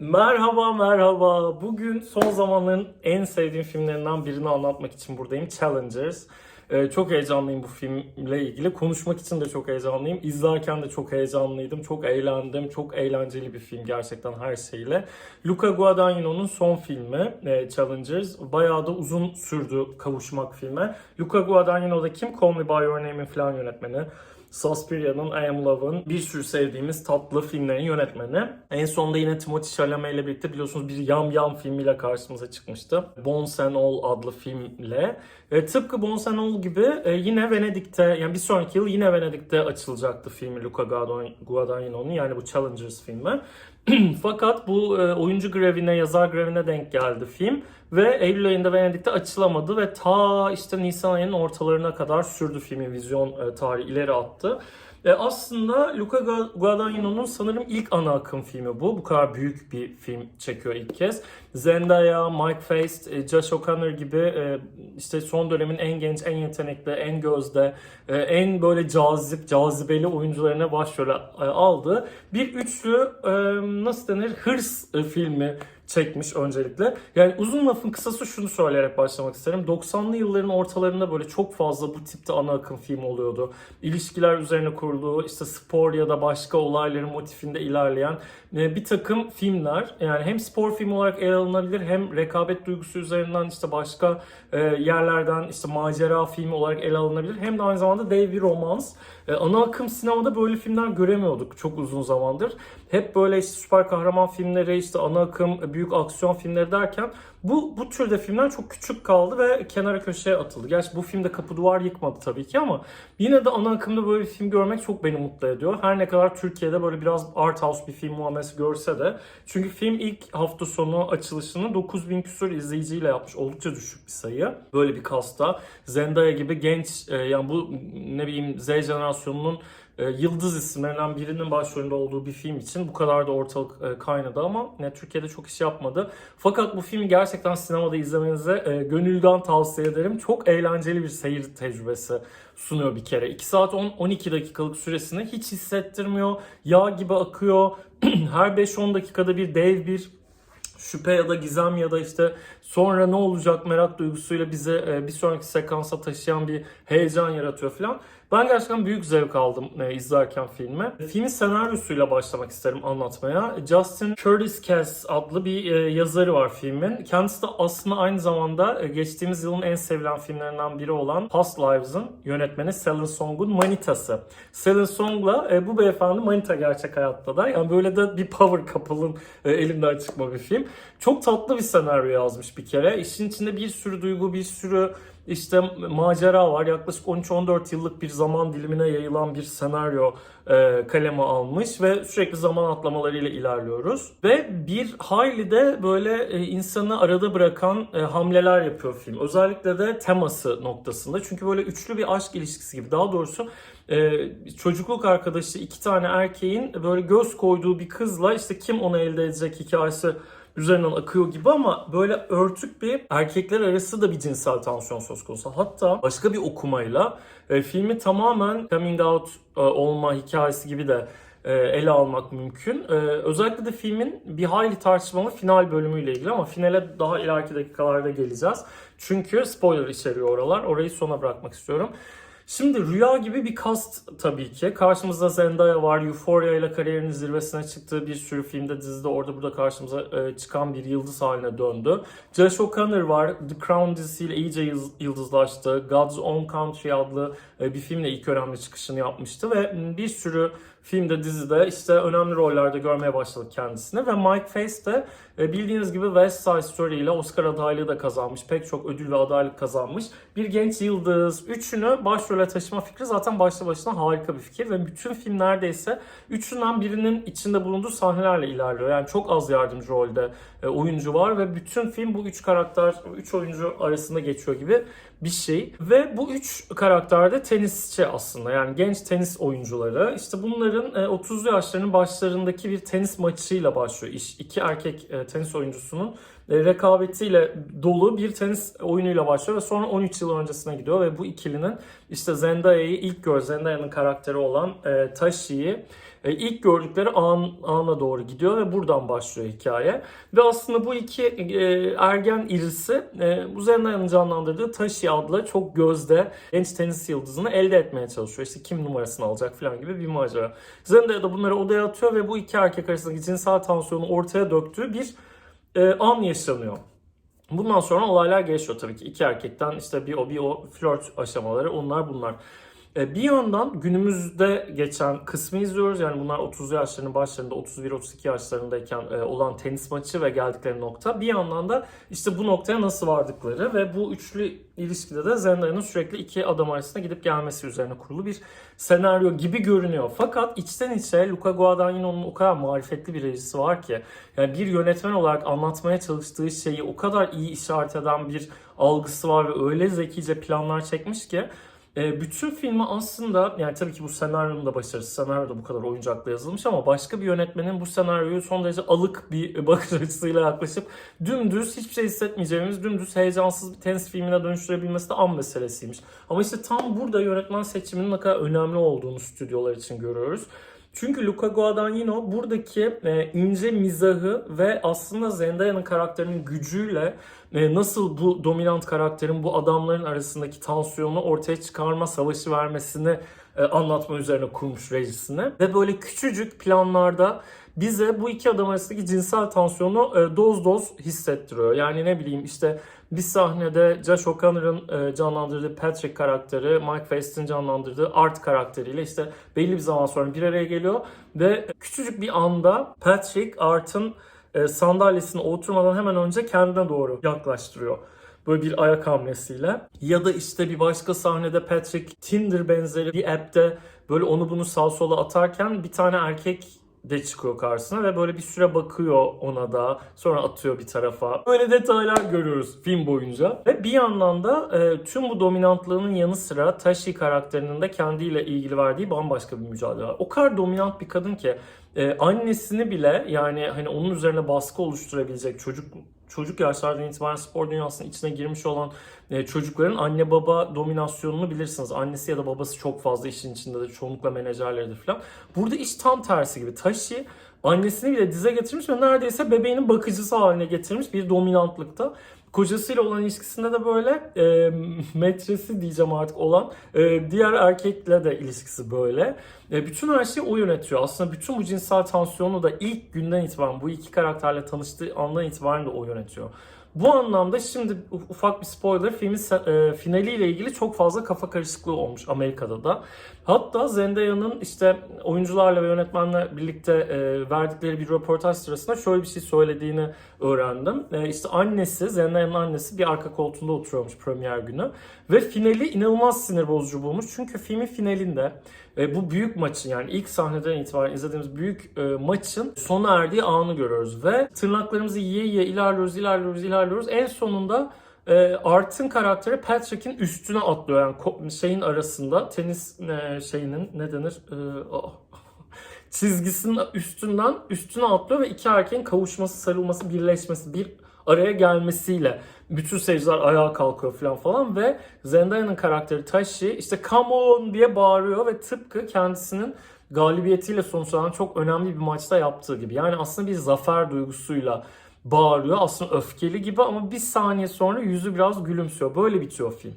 Merhaba merhaba. Bugün son zamanların en sevdiğim filmlerinden birini anlatmak için buradayım. Challengers. Ee, çok heyecanlıyım bu filmle ilgili. Konuşmak için de çok heyecanlıyım. İzlerken de çok heyecanlıydım. Çok eğlendim. Çok eğlenceli bir film gerçekten her şeyle. Luca Guadagnino'nun son filmi e, Challengers. Bayağı da uzun sürdü kavuşmak filme. Luca Guadagnino da kim? Call Me By Your Name'in falan yönetmeni. Suspiria'nın I Am Love'ın bir sürü sevdiğimiz tatlı filmlerin yönetmeni. En sonunda yine Timothée Chalamet ile birlikte biliyorsunuz bir Yam Yam filmiyle karşımıza çıkmıştı. Bones and All adlı filmle. E, tıpkı Bones and All gibi e, yine Venedik'te yani bir sonraki yıl yine Venedik'te açılacaktı filmi Luca Guadagnino- Guadagnino'nun yani bu Challengers filmi. Fakat bu e, oyuncu grevine, yazar grevine denk geldi film ve Eylül ayında Venedik'te açılamadı ve ta işte Nisan ayının ortalarına kadar sürdü filmin vizyon e, tarihi ileri attı. E, aslında Luca Gu- Guadagnino'nun sanırım ilk ana akım filmi bu. Bu kadar büyük bir film çekiyor ilk kez. Zendaya, Mike Faist, e, Josh O'Connor gibi e, işte son dönemin en genç, en yetenekli, en gözde, e, en böyle cazip, cazibeli oyuncularına başrol aldı. Bir üçlü nasıl denir hırs filmi çekmiş öncelikle. Yani uzun lafın kısası şunu söyleyerek başlamak isterim. 90'lı yılların ortalarında böyle çok fazla bu tipte ana akım film oluyordu. İlişkiler üzerine kurulu, işte spor ya da başka olayların motifinde ilerleyen bir takım filmler. Yani hem spor filmi olarak ele alınabilir hem rekabet duygusu üzerinden işte başka e, yerlerden işte macera filmi olarak ele alınabilir. Hem de aynı zamanda dev bir romans. E, ana akım sinemada böyle filmler göremiyorduk çok uzun zamandır. Hep böyle işte süper kahraman filmleri, işte ana akım büyük aksiyon filmleri derken bu bu türde filmler çok küçük kaldı ve kenara köşeye atıldı. Gerçi bu filmde kapı duvar yıkmadı tabii ki ama yine de ana akımda böyle bir film görmek çok beni mutlu ediyor. Her ne kadar Türkiye'de böyle biraz art house bir film muamelesi görse de. Çünkü film ilk hafta sonu açılışını 9000 küsur izleyiciyle yapmış. Oldukça düşük bir sayı. Böyle bir kasta. Zendaya gibi genç e, yani bu ne bileyim Z jenerasyonunun e, yıldız isimlerinden birinin başrolünde olduğu bir film için bu kadar da ortalık e, kaynadı ama ne Türkiye'de çok iş yapmadı. Fakat bu filmi gerçekten sinemada izlemenize e, gönülden tavsiye ederim. Çok eğlenceli bir seyir tecrübesi sunuyor bir kere. 2 saat 10-12 dakikalık süresini hiç hissettirmiyor. Yağ gibi akıyor. Her 5-10 dakikada bir dev bir şüphe ya da gizem ya da işte sonra ne olacak merak duygusuyla bize e, bir sonraki sekansa taşıyan bir heyecan yaratıyor falan. Ben gerçekten büyük zevk aldım e, izlerken filmi. Filmin senaryosuyla başlamak isterim anlatmaya. Justin Curtis Cass adlı bir e, yazarı var filmin. Kendisi de aslında aynı zamanda e, geçtiğimiz yılın en sevilen filmlerinden biri olan Past Lives'ın yönetmeni Selin Song'un manitası. Selin Song'la e, bu beyefendi manita gerçek hayatta da. Yani böyle de bir power couple'ın e, elinden çıkma bir film. Çok tatlı bir senaryo yazmış bir kere. İşin içinde bir sürü duygu, bir sürü işte macera var. Yaklaşık 13-14 yıllık bir zaman dilimine yayılan bir senaryo e, kaleme almış ve sürekli zaman atlamalarıyla ilerliyoruz. Ve bir hayli de böyle e, insanı arada bırakan e, hamleler yapıyor film. Özellikle de teması noktasında. Çünkü böyle üçlü bir aşk ilişkisi gibi. Daha doğrusu e, çocukluk arkadaşı iki tane erkeğin böyle göz koyduğu bir kızla işte kim onu elde edecek hikayesi üzerinden akıyor gibi ama böyle örtük bir erkekler arası da bir cinsel tansiyon söz konusu. Hatta başka bir okumayla e, filmi tamamen coming out e, olma hikayesi gibi de e, ele almak mümkün. E, özellikle de filmin bir hayli tartışmalı final bölümüyle ilgili ama finale daha ileriki dakikalarda geleceğiz. Çünkü spoiler içeriyor oralar. Orayı sona bırakmak istiyorum. Şimdi rüya gibi bir cast tabii ki. Karşımızda Zendaya var. Euphoria ile kariyerinin zirvesine çıktığı bir sürü filmde, dizide orada burada karşımıza e, çıkan bir yıldız haline döndü. Josh O'Connor var. The Crown dizisiyle iyice yıldız- yıldızlaştı. God's Own Country adlı e, bir filmle ilk önemli çıkışını yapmıştı ve bir sürü filmde, dizide işte önemli rollerde görmeye başladık kendisini ve Mike Face de e, bildiğiniz gibi West Side Story ile Oscar adaylığı da kazanmış. Pek çok ödül ve adaylık kazanmış. Bir genç yıldız. Üçünü başrole taşıma fikri zaten başlı başına harika bir fikir ve bütün film neredeyse üçünden birinin içinde bulunduğu sahnelerle ilerliyor. Yani çok az yardımcı rolde e, oyuncu var ve bütün film bu üç karakter, üç oyuncu arasında geçiyor gibi bir şey. Ve bu üç karakter de tenisçi aslında. Yani genç tenis oyuncuları. İşte bunları 90'ların 30'lu e, yaşlarının başlarındaki bir tenis maçıyla başlıyor iş. İki erkek e, tenis oyuncusunun e, rekabetiyle dolu bir tenis oyunuyla başlıyor ve sonra 13 yıl öncesine gidiyor ve bu ikilinin işte Zendaya'yı ilk gör Zendaya'nın karakteri olan Tashi'yi e, ilk gördükleri an, ana doğru gidiyor ve buradan başlıyor hikaye. Ve aslında bu iki e, ergen irisi e, Zendaya'nın canlandırdığı Tashi adlı çok gözde genç tenis yıldızını elde etmeye çalışıyor. İşte kim numarasını alacak falan gibi bir macera. Zendaya da bunları odaya atıyor ve bu iki erkek arasındaki cinsel tansiyonu ortaya döktüğü bir e, an yaşanıyor. Bundan sonra olaylar gelişiyor tabii ki. İki erkekten işte bir o bir o flört aşamaları onlar bunlar. E, Bir yandan günümüzde geçen kısmı izliyoruz. Yani bunlar 30 yaşlarının başlarında 31-32 yaşlarındayken e, olan tenis maçı ve geldikleri nokta. Bir yandan da işte bu noktaya nasıl vardıkları ve bu üçlü ilişkide de Zendaya'nın sürekli iki adam arasında gidip gelmesi üzerine kurulu bir senaryo gibi görünüyor. Fakat içten içe Luca Guadagnino'nun o kadar marifetli bir rejisi var ki yani bir yönetmen olarak anlatmaya çalıştığı şeyi o kadar iyi işaret eden bir algısı var ve öyle zekice planlar çekmiş ki e, bütün filmi aslında yani tabii ki bu senaryonun da başarısı. Senaryo da bu kadar oyuncakla yazılmış ama başka bir yönetmenin bu senaryoyu son derece alık bir bakış açısıyla yaklaşıp dümdüz hiçbir şey hissetmeyeceğimiz dümdüz heyecansız bir tenis filmine dönüştürebilmesi de an meselesiymiş. Ama işte tam burada yönetmen seçiminin ne kadar önemli olduğunu stüdyolar için görüyoruz. Çünkü Luca Guadagnino buradaki e, ince mizahı ve aslında Zendaya'nın karakterinin gücüyle e, nasıl bu dominant karakterin bu adamların arasındaki tansiyonu ortaya çıkarma savaşı vermesini e, anlatma üzerine kurmuş rejisini. Ve böyle küçücük planlarda bize bu iki adam arasındaki cinsel tansiyonu e, doz doz hissettiriyor. Yani ne bileyim işte bir sahnede Josh O'Connor'ın e, canlandırdığı Patrick karakteri, Mike Faist'in canlandırdığı Art karakteriyle işte belli bir zaman sonra bir araya geliyor ve küçücük bir anda Patrick Art'ın e, sandalyesine oturmadan hemen önce kendine doğru yaklaştırıyor. Böyle bir ayak hamlesiyle. Ya da işte bir başka sahnede Patrick Tinder benzeri bir app'te böyle onu bunu sağ sola atarken bir tane erkek de çıkıyor karşısına ve böyle bir süre bakıyor ona da sonra atıyor bir tarafa. Böyle detaylar görüyoruz film boyunca. Ve bir yandan da e, tüm bu dominantlığının yanı sıra Tashi karakterinin de kendiyle ilgili verdiği bambaşka bir mücadele var. O kadar dominant bir kadın ki e, annesini bile yani hani onun üzerine baskı oluşturabilecek çocuk çocuk yaşlardan itibaren spor dünyasının içine girmiş olan e, çocukların anne baba dominasyonunu bilirsiniz. Annesi ya da babası çok fazla işin içinde de çoğunlukla menajerleridir falan. Burada iş tam tersi gibi. Tashi annesini bile dize getirmiş ve neredeyse bebeğinin bakıcısı haline getirmiş bir dominantlıkta. Kocasıyla olan ilişkisinde de böyle e, metresi diyeceğim artık olan e, diğer erkekle de ilişkisi böyle. E, bütün her şeyi o yönetiyor. Aslında bütün bu cinsel tansiyonu da ilk günden itibaren bu iki karakterle tanıştığı andan itibaren de o yönetiyor. Bu anlamda şimdi ufak bir spoiler filmin e, finaliyle ilgili çok fazla kafa karışıklığı olmuş Amerika'da da. Hatta Zendaya'nın işte oyuncularla ve yönetmenle birlikte e, verdikleri bir röportaj sırasında şöyle bir şey söylediğini öğrendim. E, işte annesi, Zendaya'nın annesi bir arka koltuğunda oturuyormuş premier günü. Ve finali inanılmaz sinir bozucu bulmuş. Çünkü filmin finalinde e, bu büyük maçın yani ilk sahneden itibaren izlediğimiz büyük e, maçın sona erdiği anı görüyoruz. Ve tırnaklarımızı yiye yiye ilerliyoruz, ilerliyoruz, ilerliyoruz. En sonunda e, Art'ın karakteri Patrick'in üstüne atlıyor. Yani şeyin arasında tenis e, şeyinin ne denir? E, oh, çizgisinin üstünden üstüne atlıyor ve iki erkeğin kavuşması, sarılması, birleşmesi, bir araya gelmesiyle bütün seyirciler ayağa kalkıyor falan falan ve Zendaya'nın karakteri Tashi işte come on diye bağırıyor ve tıpkı kendisinin galibiyetiyle sonuçlanan çok önemli bir maçta yaptığı gibi. Yani aslında bir zafer duygusuyla bağırıyor. Aslında öfkeli gibi ama bir saniye sonra yüzü biraz gülümsüyor. Böyle bitiyor film.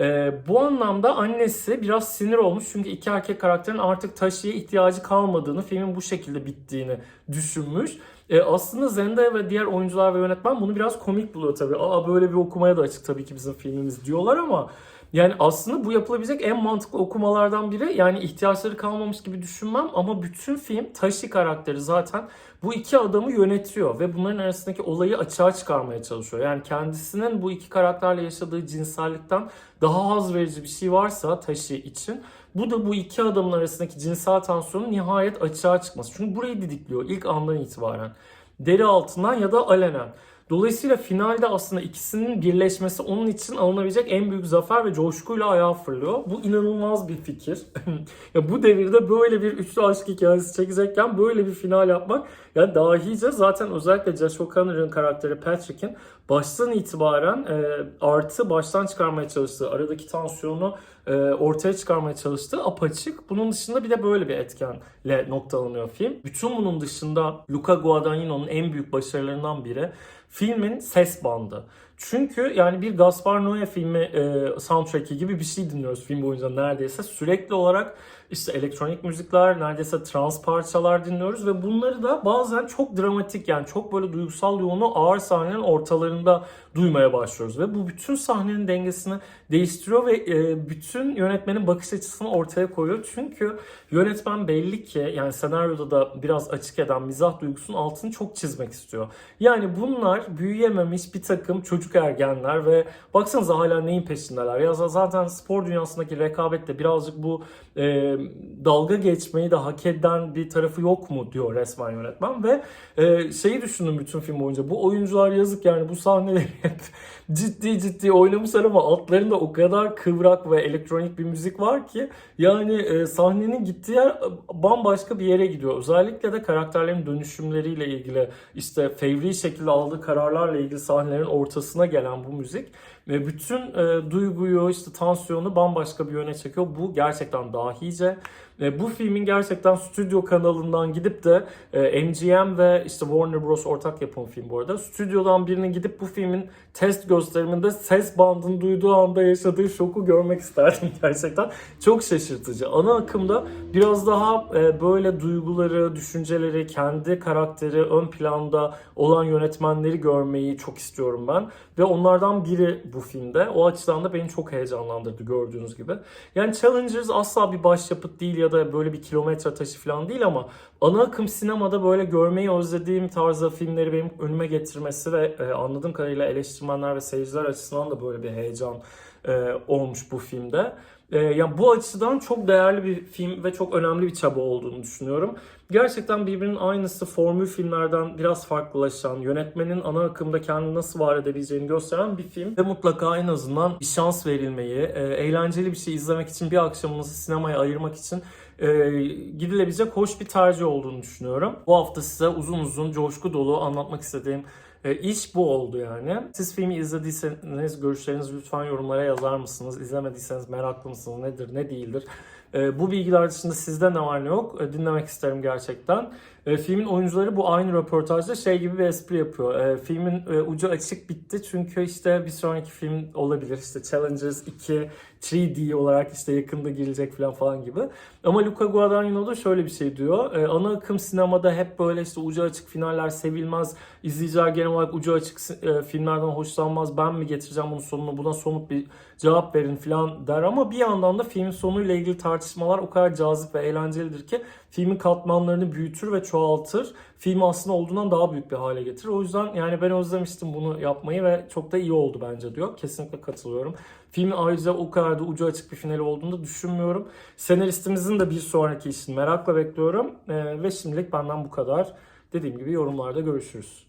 Ee, bu anlamda annesi biraz sinir olmuş çünkü iki erkek karakterin artık Tashi'ye ihtiyacı kalmadığını, filmin bu şekilde bittiğini düşünmüş. Ee, aslında Zendaya ve diğer oyuncular ve yönetmen bunu biraz komik buluyor tabii. Aa böyle bir okumaya da açık tabii ki bizim filmimiz diyorlar ama yani aslında bu yapılabilecek en mantıklı okumalardan biri. Yani ihtiyaçları kalmamış gibi düşünmem ama bütün film Tashi karakteri zaten bu iki adamı yönetiyor ve bunların arasındaki olayı açığa çıkarmaya çalışıyor. Yani kendisinin bu iki karakterle yaşadığı cinsellikten daha haz verici bir şey varsa Tashi için bu da bu iki adamın arasındaki cinsel tansiyonun nihayet açığa çıkması. Çünkü burayı didikliyor ilk andan itibaren. Deri altından ya da alenen. Dolayısıyla finalde aslında ikisinin birleşmesi onun için alınabilecek en büyük zafer ve coşkuyla ayağa fırlıyor. Bu inanılmaz bir fikir. ya bu devirde böyle bir üçlü aşk hikayesi çekecekken böyle bir final yapmak Yani dahice zaten özellikle Josh O'Connor'ın karakteri Patrick'in baştan itibaren e, artı baştan çıkarmaya çalıştığı, aradaki tansiyonu e, ortaya çıkarmaya çalıştığı apaçık. Bunun dışında bir de böyle bir etkenle noktalanıyor film. Bütün bunun dışında Luca Guadagnino'nun en büyük başarılarından biri filmin ses bandı. Çünkü yani bir Gaspar Noé filmi e, soundtrack'i gibi bir şey dinliyoruz film boyunca neredeyse. Sürekli olarak işte elektronik müzikler, neredeyse trans parçalar dinliyoruz ve bunları da bazen çok dramatik yani çok böyle duygusal yoğunu ağır sahnelerin ortalarında duymaya başlıyoruz. Ve bu bütün sahnenin dengesini değiştiriyor ve e, bütün yönetmenin bakış açısını ortaya koyuyor. Çünkü yönetmen belli ki yani senaryoda da biraz açık eden mizah duygusunun altını çok çizmek istiyor. Yani bunlar büyüyememiş bir takım çocuk ergenler ve baksanıza hala neyin peşindeler. Ya zaten spor dünyasındaki rekabette birazcık bu e, dalga geçmeyi de hak eden bir tarafı yok mu diyor resmen yönetmen ve e, şeyi düşündüm bütün film boyunca. Bu oyuncular yazık yani bu sahneleri ciddi ciddi oynamışlar ama altlarında o kadar kıvrak ve elektronik bir müzik var ki yani e, sahnenin gittiği yer bambaşka bir yere gidiyor. Özellikle de karakterlerin dönüşümleriyle ilgili işte fevri şekilde aldığı kararlarla ilgili sahnelerin ortasına gelen bu müzik ve bütün e, duyguyu işte tansiyonu bambaşka bir yöne çekiyor. Bu gerçekten dahice. E, bu filmin gerçekten stüdyo kanalından gidip de e, MGM ve işte Warner Bros ortak yapım film bu arada. Stüdyodan birinin gidip bu filmin test gösteriminde ses bandını duyduğu anda yaşadığı şoku görmek isterdim gerçekten. Çok şaşırtıcı. Ana akımda biraz daha e, böyle duyguları, düşünceleri, kendi karakteri ön planda olan yönetmenleri görmeyi çok istiyorum ben. Ve onlardan biri bu filmde. O açıdan da beni çok heyecanlandırdı gördüğünüz gibi. Yani Challengers asla bir başyapıt değil ya da böyle bir kilometre taşı falan değil ama ana akım sinemada böyle görmeyi özlediğim tarzda filmleri benim önüme getirmesi ve e, anladığım kadarıyla eleştirmenler ve seyirciler açısından da böyle bir heyecan e, olmuş bu filmde. E, yani bu açıdan çok değerli bir film ve çok önemli bir çaba olduğunu düşünüyorum. Gerçekten birbirinin aynısı formül filmlerden biraz farklılaşan, yönetmenin ana akımda kendini nasıl var edebileceğini gösteren bir film. Ve mutlaka en azından bir şans verilmeyi, e, eğlenceli bir şey izlemek için bir akşamınızı sinemaya ayırmak için e, gidilebilecek hoş bir tercih olduğunu düşünüyorum. Bu hafta size uzun uzun coşku dolu anlatmak istediğim e, iş bu oldu yani. Siz filmi izlediyseniz görüşlerinizi lütfen yorumlara yazar mısınız? İzlemediyseniz meraklı mısınız? Nedir, ne değildir? E, bu bilgiler dışında sizde ne var ne yok e, dinlemek isterim gerçekten. E, filmin oyuncuları bu aynı röportajda şey gibi bir espri yapıyor. E, filmin e, ucu açık bitti çünkü işte bir sonraki film olabilir. İşte Challengers 2 3D olarak işte yakında gelecek falan falan gibi. Ama Luca Guadagnino da şöyle bir şey diyor. Ana akım sinemada hep böyle işte ucu açık finaller sevilmez. İzleyiciler genel olarak ucu açık e, filmlerden hoşlanmaz. Ben mi getireceğim bunun sonunu? Buna somut bir cevap verin falan der. Ama bir yandan da filmin sonuyla ilgili tartışmalar o kadar cazip ve eğlencelidir ki filmin katmanlarını büyütür ve çoğaltır. Filmi aslında olduğundan daha büyük bir hale getirir. O yüzden yani ben özlemiştim bunu yapmayı ve çok da iyi oldu bence diyor. Kesinlikle katılıyorum. Filmin ayrıca o kadar da ucu açık bir finali olduğunu da düşünmüyorum. Senaristimizin de bir sonraki işini merakla bekliyorum. Ee, ve şimdilik benden bu kadar. Dediğim gibi yorumlarda görüşürüz.